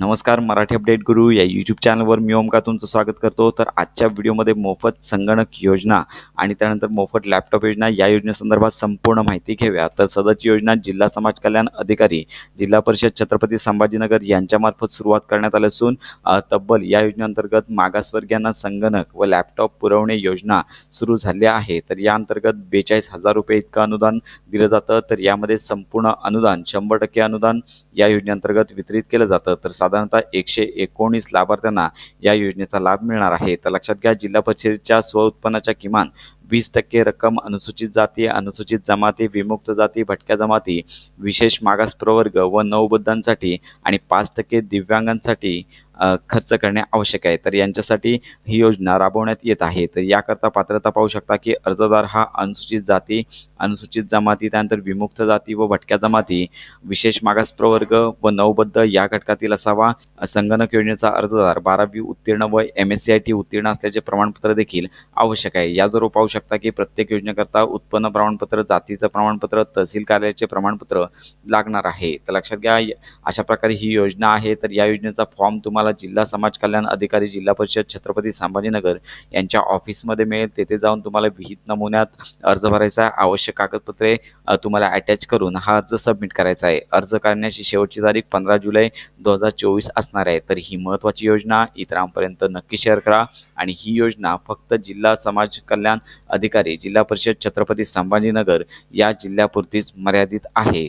नमस्कार मराठी अपडेट गुरु. या यूट्यूब चॅनलवर मी ओमका तुमचं स्वागत करतो. तर आजच्या व्हिडिओमध्ये मोफत संगणक योजना आणि त्यानंतर मोफत लॅपटॉप योजना या योजनेसंदर्भात संपूर्ण माहिती घेऊया. तर सदरची योजना जिल्हा समाज कल्याण अधिकारी जिल्हा परिषद छत्रपती संभाजीनगर यांच्यामार्फत सुरुवात करण्यात आली असून तब्बल या योजनेअंतर्गत मागासवर्गीयांना संगणक व लॅपटॉप पुरवणे योजना सुरू झाली आहे. तर या अंतर्गत बेचाळीस हजार रुपये इतकं अनुदान दिलं जातं. तर यामध्ये संपूर्ण अनुदान शंभर टक्के अनुदान या योजनेअंतर्गत वितरित केलं जातं. तर साधारणतः एकशे एकोणीस लाभार्थ्यांना या योजनेचा लाभ मिळणार आहे. तर लक्षात घ्या जिल्हा परिषदेच्या स्वउत्पन्नाच्या किमान वीस टक्के रक्कम अनुसूचित जाती अनुसूचित जमाती विमुक्त जाती भटक्या जमाती विशेष मागास प्रवर्ग व नवबद्धांसाठी आणि पाच टक्के दिव्यांगांसाठी खर्च करणे आवश्यक आहे. तर यांच्यासाठी ही योजना राबवण्यात येत आहे. तर याकरता पात्रता पाहू शकता की अर्जदार हा अनुसूचित जाती अनुसूचित जमाती त्यानंतर विमुक्त जाती व भटक्या जमाती विशेष मागास प्रवर्ग व नवबद्ध या घटकातील असावा. संगणक योजनेचा अर्जदार बारावी उत्तीर्ण व M S C I T उत्तीर्ण असल्याचे प्रमाणपत्र देखील आवश्यक आहे. याजवळ पाहू शकता की प्रत्येक योजनेकरता उत्पन्न प्रमाणपत्र जातीचं प्रमाणपत्र तहसील कार्यालयाचे प्रमाणपत्र लागणार आहे. तर लक्षात घ्या अशा प्रकारे ही योजना आहे. तर या योजनेचा फॉर्म तुम्हाला जिल्हा समाज कल्याण अधिकारी जिल्हा परिषद छत्रपती संभाजीनगर यांच्या ऑफिसमध्ये मिळेल. तेथे जाऊन तुम्हाला विहित नमुन्यात अर्ज भरायचा आहे. आवश्यक कागदपत्रे तुम्हाला अटॅच करून हा अर्ज सबमिट करायचा आहे. अर्ज करण्याची शेवटची तारीख पंधरा जुलै दोन हजार चोवीस असणार आहे. तर ही महत्त्वाची योजना इतरांपर्यंत नक्की शेअर करा आणि ही योजना फक्त जिल्हा समाज कल्याण अधिकारी जिल्हा परिषद छत्रपती संभाजीनगर या जिल्ह्यापुरतीच मर्यादित आहे.